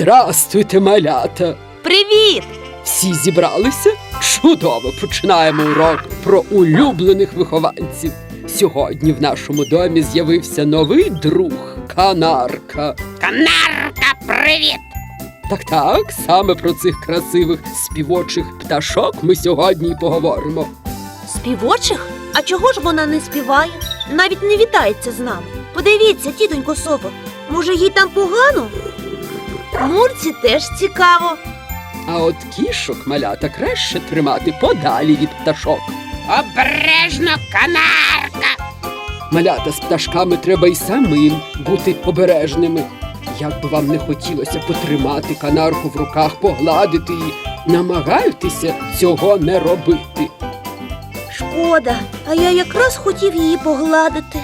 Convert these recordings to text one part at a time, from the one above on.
Здрастуйте, малята! Привіт! Всі зібралися? Чудово! Починаємо урок про улюблених вихованців. Сьогодні в нашому домі з'явився новий друг канарка. Канарка, привіт! Так так, саме про цих красивих співочих пташок ми сьогодні й поговоримо. Співочих? А чого ж вона не співає? Навіть не вітається з нами. Подивіться, тітонько Сово, може їй там погано? Мурці теж цікаво. А от кішок малята краще тримати подалі від пташок. Обережно, канарка! Малята з пташками треба й самим бути обережними. Як би вам не хотілося потримати канарку в руках, погладити її, намагайтеся цього не робити. Шкода, а я якраз хотів її погладити.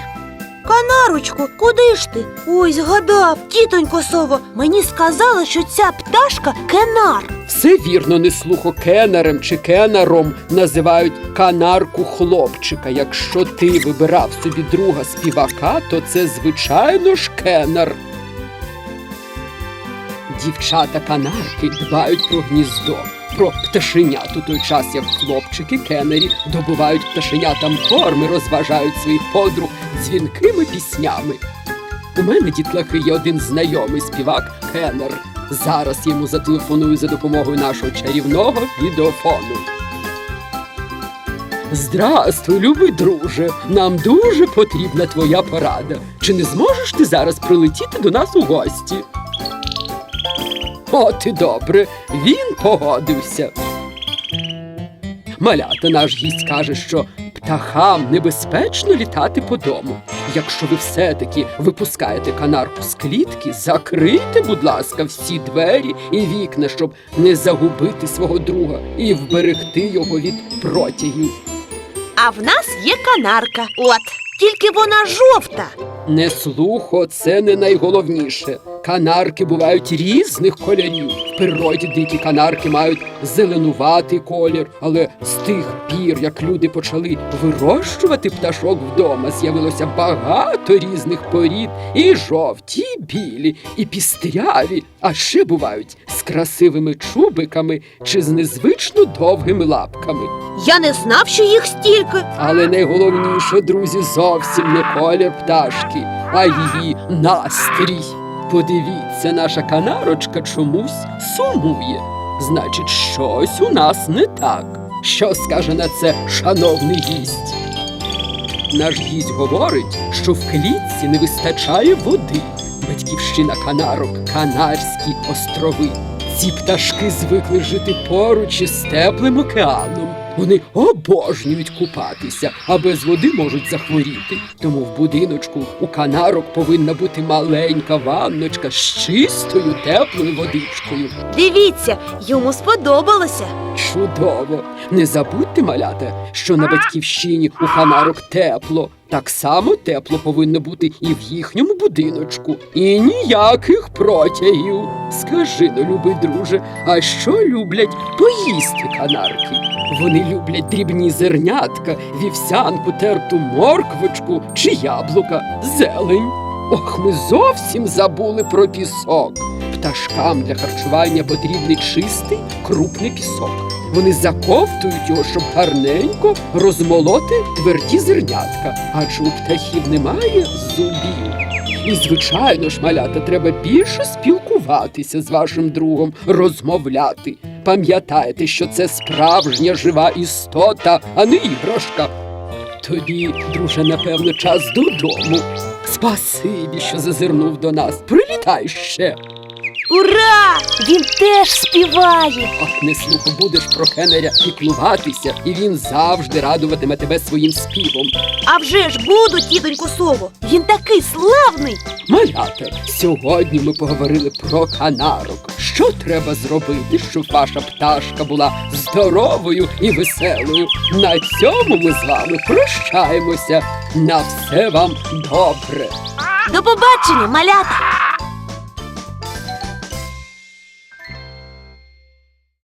Канарочко, куди ж ти? Ой, згадав, тітонько Сово, мені сказали, що ця пташка кенар. Все вірно, не слухо кенарем чи кенаром називають канарку хлопчика. Якщо ти вибирав собі друга співака, то це звичайно ж кенар. Дівчата канарки дбають про гніздо, про пташенят у той час, як хлопчики кенері добувають пташенятам корми, розважають своїх подруг дзвінкими піснями. У мене дітлахи є один знайомий співак Кеннер. Зараз йому зателефоную за допомогою нашого чарівного відеофону. Здрастуй, любий друже. Нам дуже потрібна твоя порада. Чи не зможеш ти зараз прилетіти до нас у гості? От і добре, він погодився. Малята наш гість каже, що птахам небезпечно літати по дому. Якщо ви все-таки випускаєте канарку з клітки, закрийте, будь ласка, всі двері і вікна, щоб не загубити свого друга і вберегти його від протягів. А в нас є канарка. От, тільки вона жовта. Не слухо, це не найголовніше. Канарки бувають різних кольорів. В природі дикі канарки мають зеленуватий колір, але з тих пір, як люди почали вирощувати пташок вдома, з'явилося багато різних порід і жовті, і білі, і пістряві, а ще бувають з красивими чубиками чи з незвично довгими лапками. Я не знав, що їх стільки. Але найголовніше, друзі, зовсім не колір пташки, а її настрій. Подивіться, наша канарочка чомусь сумує. Значить, щось у нас не так. Що скаже на це шановний гість? Наш гість говорить, що в клітці не вистачає води. Батьківщина канарок Канарські острови. Ці пташки звикли жити поруч із теплим океаном. Вони обожнюють купатися, а без води можуть захворіти. Тому в будиночку у канарок повинна бути маленька ванночка з чистою теплою водичкою. Дивіться, йому сподобалося. Чудово! Не забудьте, малята, що на батьківщині у канарок тепло. Так само тепло повинно бути і в їхньому будиночку. І ніяких протягів. Скажи ну, любий друже, а що люблять поїсти канарки? Вони люблять дрібні зернятка, вівсянку, терту морквочку чи яблука, зелень. Ох, ми зовсім забули про пісок. Пташкам для харчування потрібний чистий крупний пісок. Вони заковтують його, щоб гарненько розмолоти тверді зернятка, адже у птахів немає зубів. І, звичайно ж, малята, треба більше спілкуватися з вашим другом, розмовляти. Пам'ятайте, що це справжня жива істота, а не іграшка. Тобі, друже, напевно, час додому. Спасибі, що зазирнув до нас. Прилітай ще. Ура! Він теж співає. От не слухо будеш про Кеннеря піклуватися, і він завжди радуватиме тебе своїм співом. А вже ж буду, тітонько Сово. Він такий славний. Малята, сьогодні ми поговорили про канарок. Що треба зробити, щоб ваша пташка була здоровою і веселою? На цьому ми з вами прощаємося. На все вам добре. До побачення, малята!